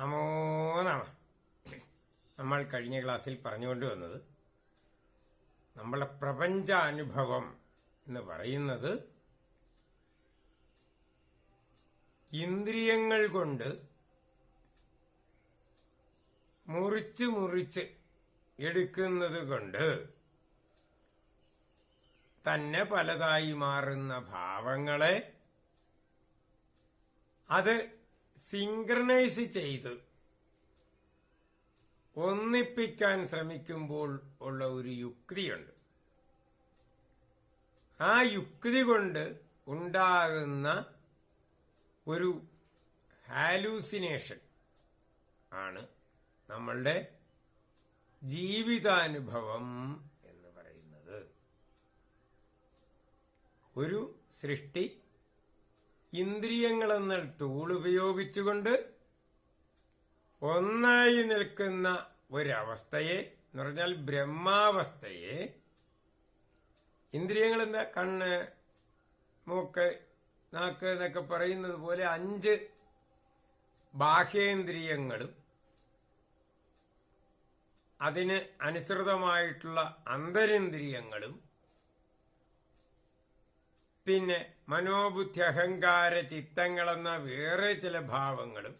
നമോ നമ. നമ്മൾ കഴിഞ്ഞ ക്ലാസ്സിൽ പറഞ്ഞുകൊണ്ട് വന്നത് നമ്മളെ പ്രപഞ്ചാനുഭവം എന്ന് പറയുന്നത് ഇന്ദ്രിയങ്ങൾ കൊണ്ട് മുറിച്ച് മുറിച്ച് എടുക്കുന്നത് കൊണ്ട് തന്നെ പലതായി മാറുന്ന ഭാവങ്ങളെ അത് സിങ്ക്രണൈസ് ചെയ്ത് ഒന്നിപ്പിക്കാൻ ശ്രമിക്കുമ്പോൾ ഉള്ള ഒരു യുക്തിയുണ്ട്. ആ യുക്തി കൊണ്ട് ഉണ്ടാകുന്ന ഒരു ഹാലൂസിനേഷൻ ആണ് നമ്മളുടെ ജീവിതാനുഭവം എന്ന് പറയുന്നത്. ഒരു സൃഷ്ടി ഇന്ദ്രിയങ്ങളെന്ന ടൂൾ ഉപയോഗിച്ചുകൊണ്ട് ഒന്നായി നിൽക്കുന്ന ഒരവസ്ഥയെ എന്ന് പറഞ്ഞാൽ ബ്രഹ്മാവസ്ഥയെ ഇന്ദ്രിയങ്ങൾ എന്താ കണ്ണ് മൂക്ക് നാക്ക് എന്നൊക്കെ പറയുന്നത് പോലെ അഞ്ച് ബാഹ്യേന്ദ്രിയങ്ങളും അതിന് അനുസൃതമായിട്ടുള്ള അന്തരേന്ദ്രിയങ്ങളും പിന്നെ മനോബുദ്ധി അഹങ്കാര ചിത്തങ്ങളെന്ന വേറെ ചില ഭാവങ്ങളും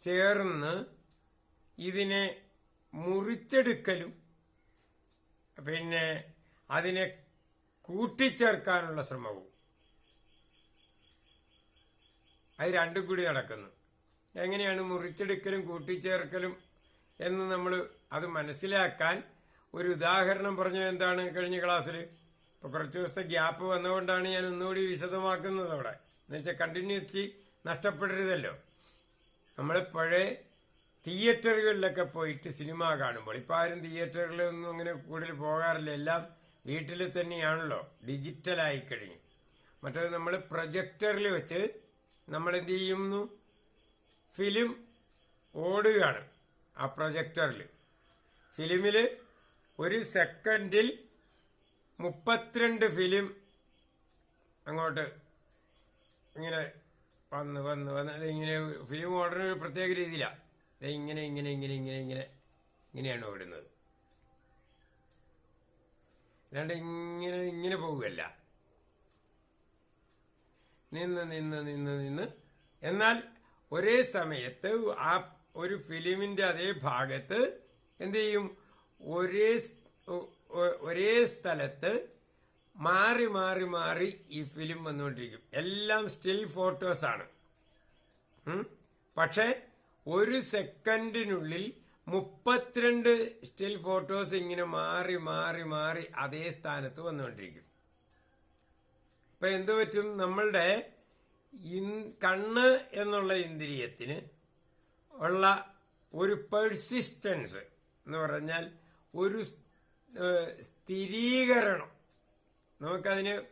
ചേർന്ന് ഇതിനെ മുറിച്ചെടുക്കലും പിന്നെ അതിനെ കൂട്ടിച്ചേർക്കാനുള്ള ശ്രമവും. അത് രണ്ടും കൂടി നടക്കുന്നു. എങ്ങനെയാണ് മുറിച്ചെടുക്കലും കൂട്ടിച്ചേർക്കലും എന്ന് നമ്മൾ അത് മനസ്സിലാക്കാൻ ഒരു ഉദാഹരണം പറഞ്ഞത് എന്താണ് കഴിഞ്ഞ ക്ലാസ്സിൽ ഇപ്പൊ കുറച്ച് ദിവസത്തെ ഗ്യാപ്പ് വന്നുകൊണ്ടാണ് ഞാൻ ഒന്നുകൂടി വിശദമാക്കുന്നത് അവിടെ. എന്നുവെച്ചാൽ കണ്ടിന്യൂസ്റ്റി നഷ്ടപ്പെടരുതല്ലോ. നമ്മൾ പഴയ തിയേറ്ററുകളിലൊക്കെ പോയിട്ട് സിനിമ കാണുമ്പോൾ ഇപ്പം ആരും തിയേറ്ററുകളിലൊന്നും അങ്ങനെ കൂടുതൽ പോകാറില്ല. എല്ലാം വീട്ടിൽ തന്നെയാണല്ലോ. ഡിജിറ്റലായി കഴിഞ്ഞു. മറ്റേത് നമ്മൾ പ്രൊജക്ടറിൽ വെച്ച് നമ്മൾ എന്ത് ചെയ്യുന്നു ഫിലിം ഓടുകയാണ് ആ പ്രൊജക്ടറിൽ ഫിലിമിൽ ഒരു സെക്കൻഡിൽ മുപ്പത്തിരണ്ട് ഫിലിം അങ്ങോട്ട് ഇങ്ങനെ വന്ന് വന്ന് വന്ന്. ഇങ്ങനെ ഫിലിം ഓടുന്ന ഒരു പ്രത്യേക രീതിയിലാണ് ഇങ്ങനെ ഇങ്ങനെ ഇങ്ങനെ ഇങ്ങനെ ഇങ്ങനെ ഇങ്ങനെയാണ് ഓടുന്നത്. അല്ലാണ്ട് ഇങ്ങനെ ഇങ്ങനെ പോവുകയല്ല. നിന്ന് നിന്ന് നിന്ന് നിന്ന്. എന്നാൽ ഒരേ സമയത്ത് ആ ഒരു ഫിലിമിന്റെ അതേ ഭാഗത്ത് എന്ത് ചെയ്യും? ഒരേ ഒരേ സ്ഥലത്ത് മാറി മാറി മാറി ഈ ഫിലിം വന്നുകൊണ്ടിരിക്കും. എല്ലാം സ്റ്റിൽ ഫോട്ടോസാണ് പക്ഷേ ഒരു സെക്കൻഡിനുള്ളിൽ മുപ്പത്തിരണ്ട് സ്റ്റിൽ ഫോട്ടോസ് ഇങ്ങനെ മാറി മാറി മാറി അതേ സ്ഥാനത്ത് വന്നുകൊണ്ടിരിക്കും. ഇപ്പൊ എന്തു പറ്റും? നമ്മളുടെ കണ്ണ് എന്നുള്ള ഇന്ദ്രിയത്തിന് ഉള്ള ഒരു പെർസിസ്റ്റൻസ് എന്ന് പറഞ്ഞാൽ ഒരു സ്ഥിരീകരണം. നമുക്കതിന്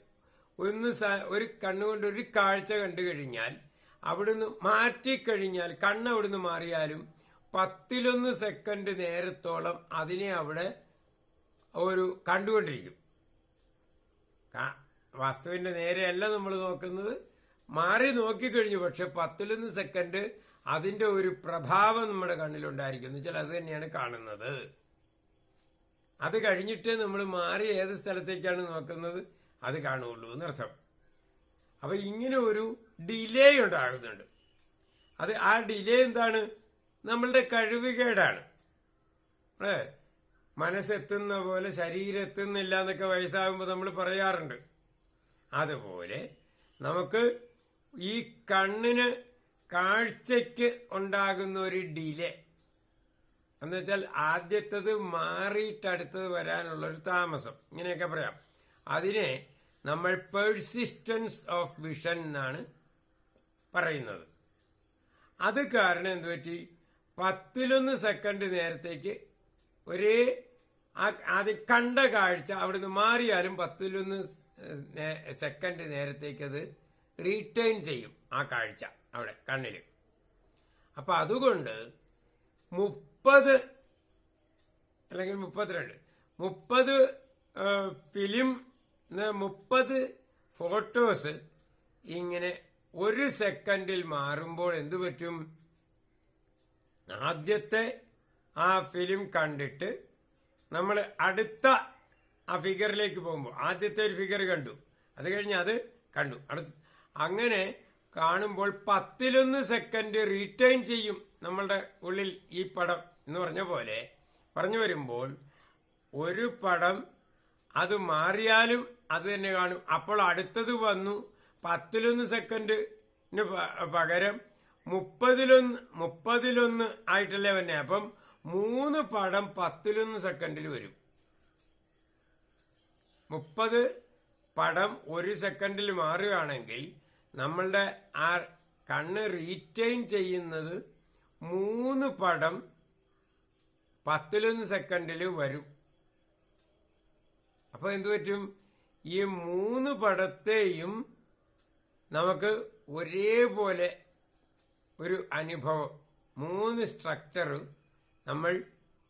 ഒന്ന് ഒരു കണ്ണുകൊണ്ട് ഒരു കാഴ്ച കണ്ടു കഴിഞ്ഞാൽ അവിടുന്ന് മാറ്റിക്കഴിഞ്ഞാൽ കണ്ണ് അവിടുന്ന് മാറിയാലും പത്തിലൊന്ന് സെക്കൻഡ് നേരത്തോളം അതിനെ അവിടെ ഒരു കണ്ടുകൊണ്ടിരിക്കും. വസ്തുവിന്റെ നേരെയല്ല നമ്മൾ നോക്കുന്നത്. മാറി നോക്കിക്കഴിഞ്ഞു പക്ഷെ പത്തിലൊന്ന് സെക്കൻഡ് അതിന്റെ ഒരു പ്രഭാവം നമ്മുടെ കണ്ണിലുണ്ടായിരിക്കും. എന്ന് വെച്ചാൽ അത് തന്നെയാണ് കാണുന്നത്. അത് കഴിഞ്ഞിട്ട് നമ്മൾ മാറി ഏത് സ്ഥലത്തേക്കാണ് നോക്കുന്നത്? അത് കാണുകയുള്ളൂ എന്നർത്ഥം. അപ്പൊ ഇങ്ങനെ ഒരു ഡിലേ ഉണ്ടാകുന്നുണ്ട്. അത് ആ ഡിലേ എന്താണ്? നമ്മളുടെ കഴിവുകേടാണ്. അല്ലേ? മനസ്സെത്തുന്ന പോലെ ശരീരം എത്തുന്നില്ല എന്നൊക്കെ വയസ്സാകുമ്പോൾ നമ്മൾ പറയാറുണ്ട്. അതുപോലെ നമുക്ക് ഈ കണ്ണിന് കാഴ്ചയ്ക്ക് ഉണ്ടാകുന്ന ഒരു ഡിലേ എന്ന് വെച്ചാൽ ആദ്യത്തത് മാറിയിട്ട് അടുത്തത് വരാനുള്ള ഒരു താമസം. ഇങ്ങനെയൊക്കെ പറയാം. അതിനെ നമ്മൾ പേഴ്സിസ്റ്റൻസ് ഓഫ് വിഷൻ എന്നാണ് പറയുന്നത്. അത് കാരണം എന്ത് പറ്റി? പത്തിലൊന്ന് സെക്കൻഡ് നേരത്തേക്ക് ഒരേ ആദ്യം കണ്ട കാഴ്ച അവിടുന്ന് മാറിയാലും പത്തിലൊന്ന് സെക്കൻഡ് നേരത്തേക്ക് അത് റീറ്റേൺ ചെയ്യും ആ കാഴ്ച അവിടെ കണ്ണിൽ അപ്പൊ അതുകൊണ്ട് മുപ്പത് അല്ലെങ്കിൽ മുപ്പത്തിരണ്ട്. മുപ്പത് ഫിലിം മുപ്പത് ഫോട്ടോസ് ഇങ്ങനെ ഒരു സെക്കൻഡിൽ മാറുമ്പോൾ എന്തു പറ്റും? ആദ്യത്തെ ആ ഫിലിം കണ്ടിട്ട് നമ്മൾ അടുത്ത ആ ഫിഗറിലേക്ക് പോകുമ്പോൾ ആദ്യത്തെ ഒരു ഫിഗർ കണ്ടു. അത് കഴിഞ്ഞ് അത് കണ്ടു. അങ്ങനെ കാണുമ്പോൾ പത്തിലൊന്ന് സെക്കൻഡ് റീറ്റൈൻ ചെയ്യും നമ്മളുടെ ഉള്ളിൽ ഈ പടം. എന്ന് പറഞ്ഞ പോലെ പറഞ്ഞു വരുമ്പോൾ ഒരു പടം അത് മാറിയാലും അത് തന്നെ കാണും. അപ്പോൾ അടുത്തത് വന്നു പത്തിലൊന്ന് സെക്കൻഡിന് പകരം മുപ്പതിലൊന്ന് മുപ്പതിലൊന്ന് ആയിട്ടല്ലേ വന്നെ. അപ്പം മൂന്ന് പടം പത്തിലൊന്ന് സെക്കൻഡിൽ വരും. മുപ്പത് പടം ഒരു സെക്കൻഡിൽ മാറുകയാണെങ്കിൽ നമ്മളുടെ ആ കണ്ണ് റീറ്റെയിൻ ചെയ്യുന്നത് മൂന്ന് പടം പത്തിലൊന്ന് സെക്കൻഡിൽ വരും. അപ്പൊ എന്തു പറ്റും? ഈ മൂന്ന് പടത്തെയും നമുക്ക് ഒരേപോലെ ഒരു അനുഭവം മൂന്ന് സ്ട്രക്ചർ നമ്മൾ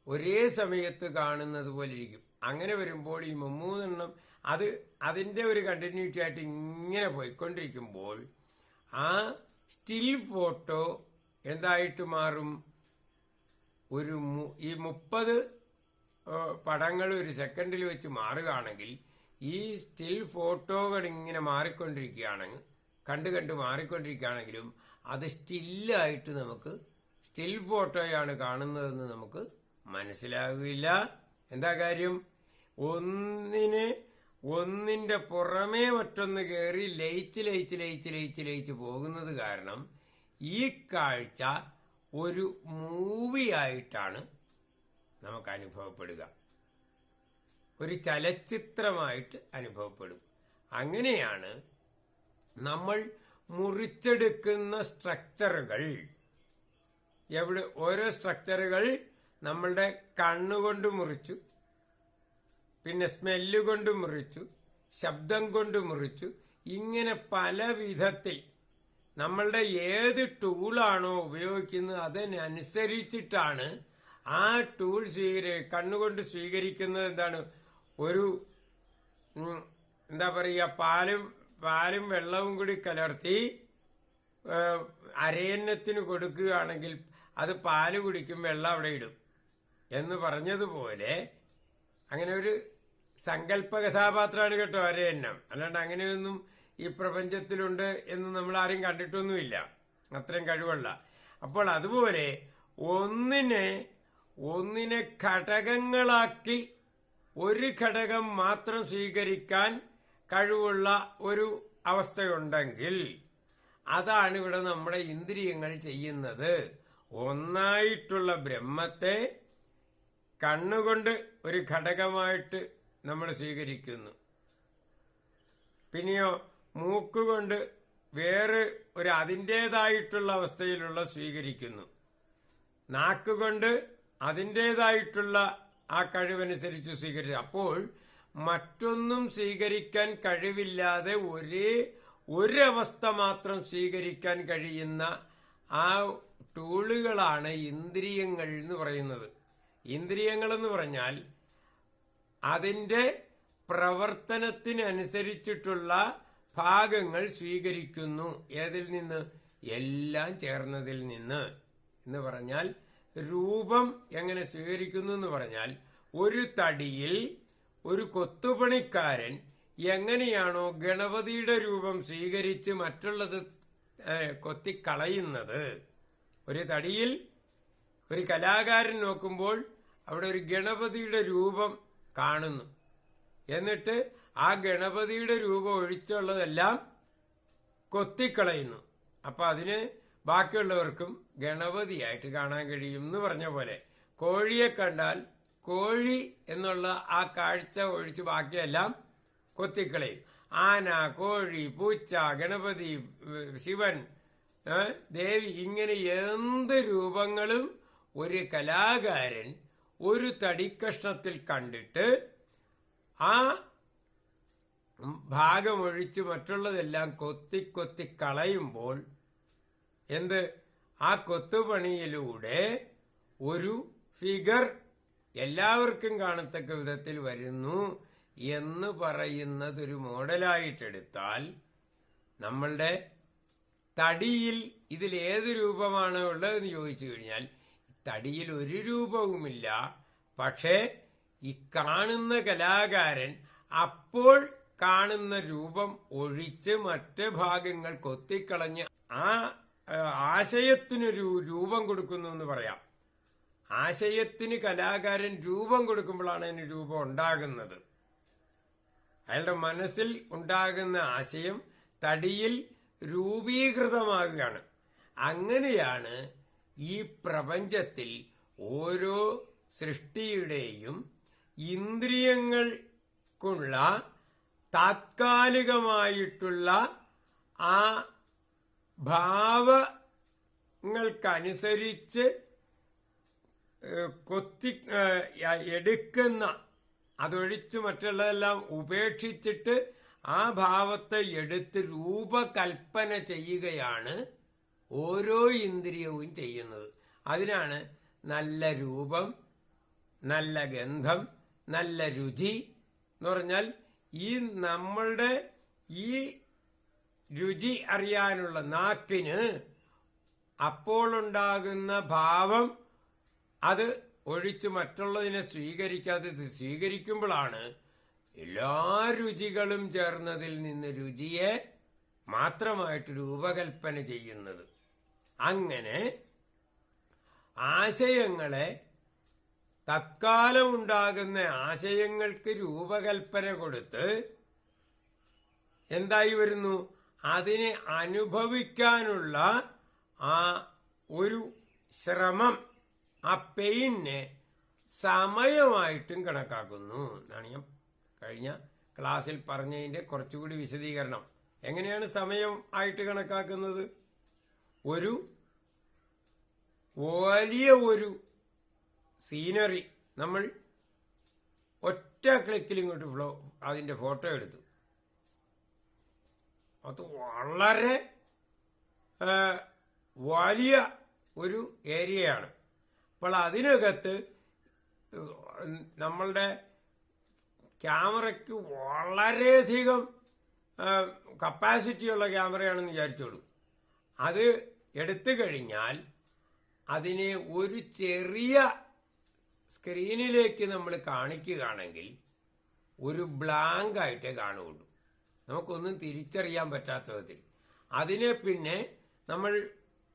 ഒരേ സമയത്ത് കാണുന്നത് പോലെ ഇരിക്കും. അങ്ങനെ വരുമ്പോൾ ഈ മൂന്നെണ്ണം അത് അതിന്റെ ഒരു കണ്ടിന്യൂറ്റി ആയിട്ട് ഇങ്ങനെ പോയിക്കൊണ്ടിരിക്കുമ്പോൾ ആ സ്റ്റിൽ ഫോട്ടോ എന്തായിട്ട് മാറും? ഒരു ഈ മുപ്പത് പടങ്ങൾ ഒരു സെക്കൻഡിൽ വെച്ച് മാറുകയാണെങ്കിൽ ഈ സ്റ്റിൽ ഫോട്ടോകൾ ഇങ്ങനെ മാറിക്കൊണ്ടിരിക്കുകയാണെങ്കിൽ കണ്ട് കണ്ട് മാറിക്കൊണ്ടിരിക്കുകയാണെങ്കിലും അത് സ്റ്റില്ലായിട്ട് നമുക്ക് സ്റ്റിൽ ഫോട്ടോയാണ് കാണുന്നതെന്ന് നമുക്ക് മനസ്സിലാകില്ല എന്താ കാര്യം? ഒന്നിന് ഒന്നിന്റെ പുറമേ മറ്റൊന്ന് കയറി ലയിച്ച് ലയിച്ച് ലയിച്ച് ലയിച്ച് ലയിച്ച് പോകുന്നത് കാരണം ഈ കാഴ്ച ഒരു മൂവിയായിട്ടാണ് നമുക്ക് അനുഭവപ്പെടുക. ഒരു ചലച്ചിത്രമായിട്ട് അനുഭവപ്പെടും. അങ്ങനെയാണ് നമ്മൾ മുറിച്ചെടുക്കുന്ന സ്ട്രക്ചറുകൾ എവിടെ ഓരോ സ്ട്രക്ചറുകൾ നമ്മളുടെ കണ്ണുകൊണ്ട് മുറിച്ചു പിന്നെ സ്മെല്ല് കൊണ്ട് മുറിച്ചു ശബ്ദം കൊണ്ട് മുറിച്ചു ഇങ്ങനെ പല വിധത്തിൽ നമ്മളുടെ ഏത് ടൂളാണോ ഉപയോഗിക്കുന്നത് അതിനനുസരിച്ചിട്ടാണ് ആ ടൂൾ സ്വീകരി കണ്ണുകൊണ്ട് സ്വീകരിക്കുന്നത് എന്താണ്? ഒരു എന്താ പറയുക പാലും പാലും വെള്ളവും കൂടി കലർത്തി അരയന്നത്തിന് കൊടുക്കുകയാണെങ്കിൽ അത് പാൽ കുടിക്കും വെള്ളം അവിടെ ഇടും. എന്ന് പറഞ്ഞതുപോലെ അങ്ങനെ ഒരു സങ്കല്പ കഥാപാത്രമാണ് കേട്ടോ അരയന്നം. അല്ലാണ്ട് അങ്ങനെയൊന്നും ഈ പ്രപഞ്ചത്തിലുണ്ട് എന്ന് നമ്മൾ ആരും കണ്ടിട്ടൊന്നുമില്ല. അത്രയും കഴിവുള്ള. അപ്പോൾ അതുപോലെ ഒന്നിനെ ഒന്നിനെ ഘടകങ്ങളാക്കി ഒരു ഘടകം മാത്രം സ്വീകരിക്കാൻ കഴിവുള്ള ഒരു അവസ്ഥയുണ്ടെങ്കിൽ അതാണ് ഇവിടെ നമ്മുടെ ഇന്ദ്രിയങ്ങൾ ചെയ്യുന്നത്. ഒന്നായിട്ടുള്ള ബ്രഹ്മത്തെ കണ്ണുകൊണ്ട് ഒരു ഘടകമായിട്ട് നമ്മൾ സ്വീകരിക്കുന്നു. പിന്നെയോ മൂക്കുകൊണ്ട് വേറെ ഒരു അതിന്റേതായിട്ടുള്ള അവസ്ഥയിലുള്ള സ്വീകരിക്കുന്നു. നാക്കുകൊണ്ട് അതിന്റേതായിട്ടുള്ള ആ കഴിവനുസരിച്ച് സ്വീകരിച്ചു. അപ്പോൾ മറ്റൊന്നും സ്വീകരിക്കാൻ കഴിവില്ലാതെ ഒരേ ഒരവസ്ഥ മാത്രം സ്വീകരിക്കാൻ കഴിയുന്ന ആ ടൂളുകളാണ് ഇന്ദ്രിയങ്ങൾ എന്ന് പറയുന്നത്. ഇന്ദ്രിയങ്ങൾ എന്ന് പറഞ്ഞാൽ അതിന്റെ പ്രവർത്തനത്തിനനുസരിച്ചിട്ടുള്ള ഭാഗങ്ങൾ സ്വീകരിക്കുന്നു. ഏതിൽ നിന്ന്? എല്ലാം ചേർന്നതിൽ നിന്ന്. എന്ന് പറഞ്ഞാൽ രൂപം എങ്ങനെ സ്വീകരിക്കുന്നു എന്ന് പറഞ്ഞാൽ ഒരു തടിയിൽ ഒരു കൊത്തുപണിക്കാരൻ എങ്ങനെയാണോ ഗണപതിയുടെ രൂപം സ്വീകരിച്ച് മറ്റുള്ളത് കൊത്തിക്കളയുന്നത്. ഒരു തടിയിൽ ഒരു കലാകാരൻ നോക്കുമ്പോൾ അവിടെ ഒരു ഗണപതിയുടെ രൂപം കാണുന്നു. എന്നിട്ട് ആ ഗണപതിയുടെ രൂപം ഒഴിച്ചുള്ളതെല്ലാം കൊത്തിക്കളയുന്നു. അപ്പൊ അതിന് ബാക്കിയുള്ളവർക്കും ഗണപതിയായിട്ട് കാണാൻ കഴിയും എന്ന് പറഞ്ഞ പോലെ കോഴിയെ കണ്ടാൽ കോഴി എന്നുള്ള ആ കാഴ്ച ഒഴിച്ച് ബാക്കിയെല്ലാം കൊത്തിക്കളയും. ആന കോഴി പൂച്ച ഗണപതി ശിവൻ ദേവി ഇങ്ങനെ എന്ത് രൂപങ്ങളും ഒരു കലാകാരൻ ഒരു തടിക്കഷ്ണത്തിൽ കണ്ടിട്ട് ആ ഭാഗമൊഴിച്ച് മറ്റുള്ളതെല്ലാം കൊത്തി കൊത്തി കളയുമ്പോൾ എന്ത്? ആ കൊത്തുപണിയിലൂടെ ഒരു ഫിഗർ എല്ലാവർക്കും കാണത്തക്ക വിധത്തിൽ വരുന്നു എന്ന് പറയുന്നതൊരു മോഡലായിട്ടെടുത്താൽ നമ്മളുടെ തടിയിൽ ഇതിൽ ഏത് രൂപമാണ് ഉള്ളതെന്ന് ചോദിച്ചു കഴിഞ്ഞാൽ തടിയിൽ ഒരു രൂപവുമില്ല. പക്ഷേ ഈ കാണുന്ന കലാകാരൻ അപ്പോൾ കാണുന്ന രൂപം ഒഴിച്ച് മറ്റ് ഭാഗങ്ങൾ കൊത്തിക്കളഞ്ഞ് ആ ആശയത്തിന് ആശയത്തിനൊരു രൂപം കൊടുക്കുന്നു എന്ന് പറയാം. ആശയത്തിന് കലാകാരൻ രൂപം കൊടുക്കുമ്പോഴാണ് അതിന് രൂപം ഉണ്ടാകുന്നത്. അയാളുടെ മനസ്സിൽ ഉണ്ടാകുന്ന ആശയം തടിയിൽ രൂപീകൃതമാകുകയാണ്. അങ്ങനെയാണ് ഈ പ്രപഞ്ചത്തിൽ ഓരോ സൃഷ്ടിയുടെയും ഇന്ദ്രിയങ്ങൾക്കുള്ള താത്കാലികമായിട്ടുള്ള ആ ഭാവങ്ങൾക്കനുസരിച്ച് കൊത്തി എടുക്കുന്ന അതൊഴിച്ച് മറ്റുള്ളതെല്ലാം ഉപേക്ഷിച്ചിട്ട് ആ ഭാവത്തെ എടുത്ത് രൂപകൽപ്പന ചെയ്യുകയാണ് ഓരോ ഇന്ദ്രിയവും ചെയ്യുന്നത്. അതിനാണ് നല്ല രൂപം നല്ല ഗന്ധം നല്ല രുചി എന്ന് പറഞ്ഞാൽ ഈ നമ്മളുടെ ഈ രുചി അറിയാനുള്ള നാക്കിന് അപ്പോഴുണ്ടാകുന്ന ഭാവം അത് ഒഴിച്ച് മറ്റുള്ളതിനെ സ്വീകരിക്കാതെ സ്വീകരിക്കുമ്പോഴാണ് എല്ലാ രുചികളും ചേർന്നതിൽ നിന്ന് രുചിയെ മാത്രമായിട്ട് രൂപകൽപ്പന ചെയ്യുന്നത്. അങ്ങനെ ആശയങ്ങളെ തത്കാലം ഉണ്ടാകുന്ന ആശയങ്ങൾക്ക് രൂപകൽപ്പന കൊടുത്ത് എന്തായി വരുന്നു? അതിനെ അനുഭവിക്കാനുള്ള ആ ഒരു ശ്രമം ആ പെയിനെ സമയമായിട്ടും കണക്കാക്കുന്നു എന്നാണ് ഞാൻ കഴിഞ്ഞ ക്ലാസ്സിൽ പറഞ്ഞതിന്റെ കുറച്ചുകൂടി വിശദീകരണം. എങ്ങനെയാണ് സമയം ആയിട്ട് കണക്കാക്കുന്നത്? ഒരു വലിയ ഒരു സീനറി നമ്മൾ ഒറ്റ ക്ലിക്കിൽ ഇങ്ങോട്ട് ഫ്ലോ അതിന്റെ ഫോട്ടോ എടുത്തു. അത് വളരെ വലിയ ഒരു ഏരിയയാണ് അപ്പോൾ അതിനകത്ത് നമ്മളുടെ ക്യാമറയ്ക്ക് വളരെയധികം കപ്പാസിറ്റിയുള്ള ക്യാമറയാണെന്ന് വിചാരിച്ചോളൂ. അത് എടുത്തു കഴിഞ്ഞാൽ അതിനെ ഒരു ചെറിയ സ്ക്രീനിലേക്ക് നമ്മൾ കാണിക്കുകയാണെങ്കിൽ ഒരു ബ്ലാങ്ക് ആയിട്ടേ കാണുകയുള്ളൂ. നമുക്കൊന്നും തിരിച്ചറിയാൻ പറ്റാത്ത വിധത്തിൽ. അതിനെ പിന്നെ നമ്മൾ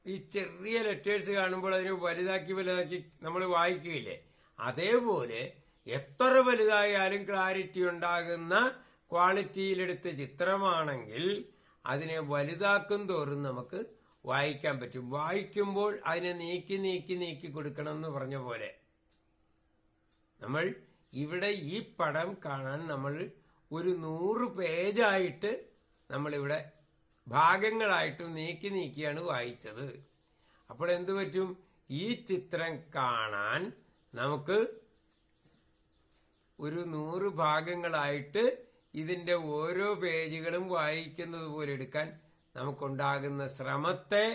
ഈ ചെറിയ ലെറ്റേഴ്സ് കാണുമ്പോൾ അതിനെ വലുതാക്കി വലുതാക്കി നമ്മൾ വായിക്കുകയില്ലേ? അതേപോലെ എത്ര വലുതായാലും ക്ലാരിറ്റി ഉണ്ടാകുന്ന ക്വാളിറ്റിയിലെടുത്ത ചിത്രമാണെങ്കിൽ അതിനെ വലുതാക്കും തോറും നമുക്ക് വായിക്കാൻ പറ്റും. വായിക്കുമ്പോൾ അതിനെ നീക്കി നീക്കി നീക്കി കൊടുക്കണം എന്ന് പറഞ്ഞ പോലെ. നമ്മൾ ഇവിടെ ഈ പടം കാണാൻ നമ്മൾ ഒരു നൂറ് പേജായിട്ട് നമ്മളിവിടെ ഭാഗങ്ങളായിട്ട് നീക്കി നീക്കിയാണ് വായിച്ചത്. അപ്പോൾ എന്തു പറ്റും? ഈ ചിത്രം കാണാൻ നമുക്ക് ഒരു നൂറ് ഭാഗങ്ങളായിട്ട് ഇതിന്റെ ഓരോ പേജുകളും വായിക്കുന്നത് പോലെ എടുക്കാൻ നമുക്കുണ്ടാകുന്ന ശ്രമത്തെ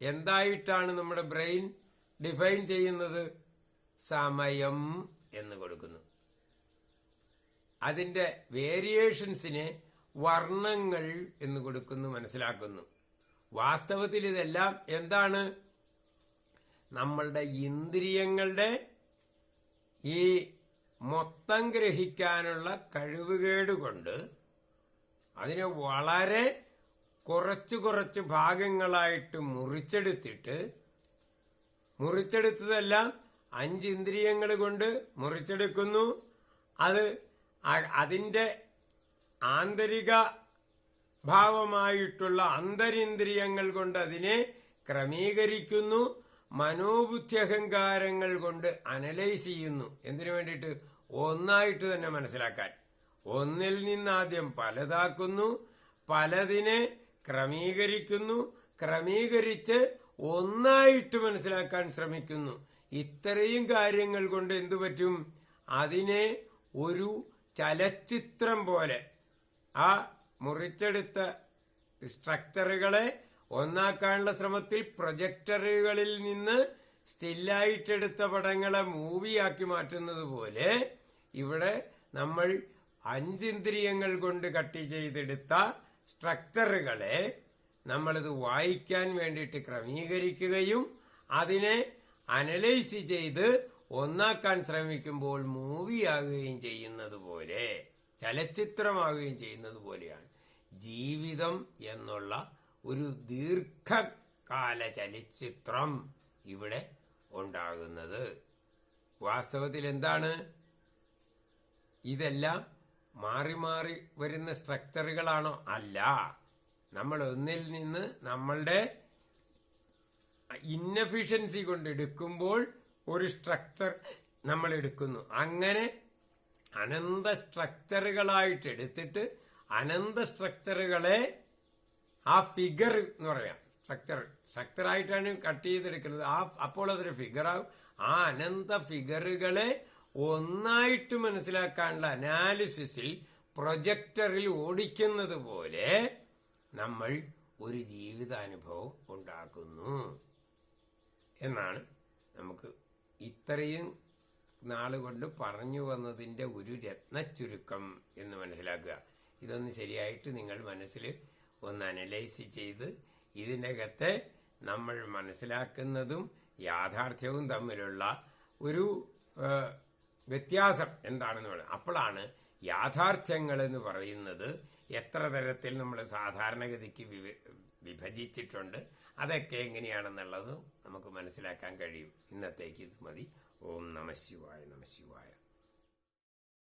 എന്തായിട്ടാണ് നമ്മുടെ ബ്രെയിൻ ഡിഫൈൻ ചെയ്യുന്നത്? സമയം. എന്ന് കൊടുക്കുന്നു. അതിന്റെ വേരിയേഷൻസിന് വർണങ്ങൾ എന്ന് കൊടുക്കുന്നു മനസ്സിലാക്കുന്നു. വാസ്തവത്തിൽ ഇതെല്ലാം എന്താണ്? നമ്മളുടെ ഇന്ദ്രിയങ്ങളുടെ ഈ മൊത്തം ഗ്രഹിക്കാനുള്ള കഴിവുകേട് കൊണ്ട് അതിനെ വളരെ കുറച്ച് കുറച്ച് ഭാഗങ്ങളായിട്ട് മുറിച്ചെടുത്തിട്ട് മുറിച്ചെടുത്തതെല്ലാം അഞ്ച് ഇന്ദ്രിയങ്ങൾ കൊണ്ട് മുറിച്ചെടുക്കുന്നു. അത് അതിന്റെ ആന്തരിക ഭാവമായിട്ടുള്ള അന്തരിന്ദ്രിയങ്ങൾ കൊണ്ട് അതിനെ ക്രമീകരിക്കുന്നു. മനോബുദ്ധ്യഹങ്കാരങ്ങൾ കൊണ്ട് അനലൈസ് ചെയ്യുന്നു. എന്തിനു വേണ്ടിയിട്ട്? ഒന്നായിട്ട് തന്നെ മനസ്സിലാക്കാൻ. ഒന്നിൽ നിന്നാദ്യം പലതാക്കുന്നു. പലതിനെ ക്രമീകരിക്കുന്നു. ക്രമീകരിച്ച് ഒന്നായിട്ട് മനസ്സിലാക്കാൻ ശ്രമിക്കുന്നു. ഇത്രയും കാര്യങ്ങൾ കൊണ്ട് എന്തു പറ്റും? അതിനെ ഒരു ചലച്ചിത്രം പോലെ ആ മുറിച്ചെടുത്ത സ്ട്രക്ചറുകളെ ഒന്നാക്കാനുള്ള ശ്രമത്തിൽ പ്രൊജക്ടറുകളിൽ നിന്ന് സ്റ്റില്ലായിട്ടെടുത്ത പടങ്ങളെ മൂവിയാക്കി മാറ്റുന്നത് പോലെ ഇവിടെ നമ്മൾ അഞ്ചിന്ദ്രിയങ്ങൾ കൊണ്ട് കട്ടി ചെയ്തെടുത്ത സ്ട്രക്ചറുകളെ നമ്മളിത് വായിക്കാൻ വേണ്ടിയിട്ട് ക്രമീകരിക്കുകയും അതിനെ അനലൈസ് ചെയ്ത് ഒന്നാക്കാൻ ശ്രമിക്കുമ്പോൾ മൂവിയാകുകയും ചെയ്യുന്നത് പോലെ ചലച്ചിത്രമാകുകയും ചെയ്യുന്നത് പോലെയാണ്. ജീവിതം എന്നുള്ള ഒരു ദീർഘകാല ചലച്ചിത്രം ഇവിടെ ഉണ്ടാകുന്നത്. വാസ്തവത്തിൽ എന്താണ്? ഇതെല്ലാം മാറി മാറി വരുന്ന സ്ട്രക്ചറുകളാണോ അല്ല. നമ്മൾ ഒന്നിൽ നിന്ന് നമ്മളുടെ ഇന്നഫിഷ്യൻസി കൊണ്ട് എടുക്കുമ്പോൾ ഒരു സ്ട്രക്ചർ നമ്മൾ എടുക്കുന്നു. അങ്ങനെ അനന്ത സ്ട്രക്ചറുകളായിട്ട് എടുത്തിട്ട് അനന്ത സ്ട്രക്ചറുകളെ ആ ഫിഗർ എന്ന് പറയാം. സ്ട്രക്ചർ ആയിട്ടാണ് കട്ട് ചെയ്തെടുക്കുന്നത്. ആ അപ്പോൾ അതൊരു ഫിഗർ ആ അനന്ത ഫിഗറുകളെ ഒന്നായിട്ട് മനസ്സിലാക്കാനുള്ള അനാലിസിസിൽ പ്രൊജക്ടറിൽ ഓടിക്കുന്നത് പോലെ നമ്മൾ ഒരു ജീവിതാനുഭവം ഉണ്ടാക്കുന്നു. എന്നാണ് നമുക്ക് ഇത്രയും നാളുകൊണ്ട് പറഞ്ഞു വന്നതിന്റെ ഒരു രത്നച്ചുരുക്കം എന്ന് മനസ്സിലാക്കുക. ഇതൊന്ന് ശരിയായിട്ട് നിങ്ങൾ മനസ്സിൽ ഒന്ന് അനലൈസ് ചെയ്ത് ഇതിനകത്തെ നമ്മൾ മനസ്സിലാക്കുന്നതും യാഥാർത്ഥ്യവും തമ്മിലുള്ള ഒരു വ്യത്യാസം എന്താണെന്ന് പറയുന്നത് അപ്പോഴാണ് യാഥാർത്ഥ്യങ്ങൾ എന്ന് പറയുന്നത് എത്ര തരത്തിൽ നമ്മൾ സാധാരണഗതിക്ക് വിഭജിച്ചിട്ടുണ്ട്. അതൊക്കെ എങ്ങനെയാണെന്നുള്ളത് നമുക്ക് മനസ്സിലാക്കാൻ കഴിയും. ഇന്നത്തേക്ക് ഇത് മതി. ഓം നമ ശിവായ നമ ശിവായ.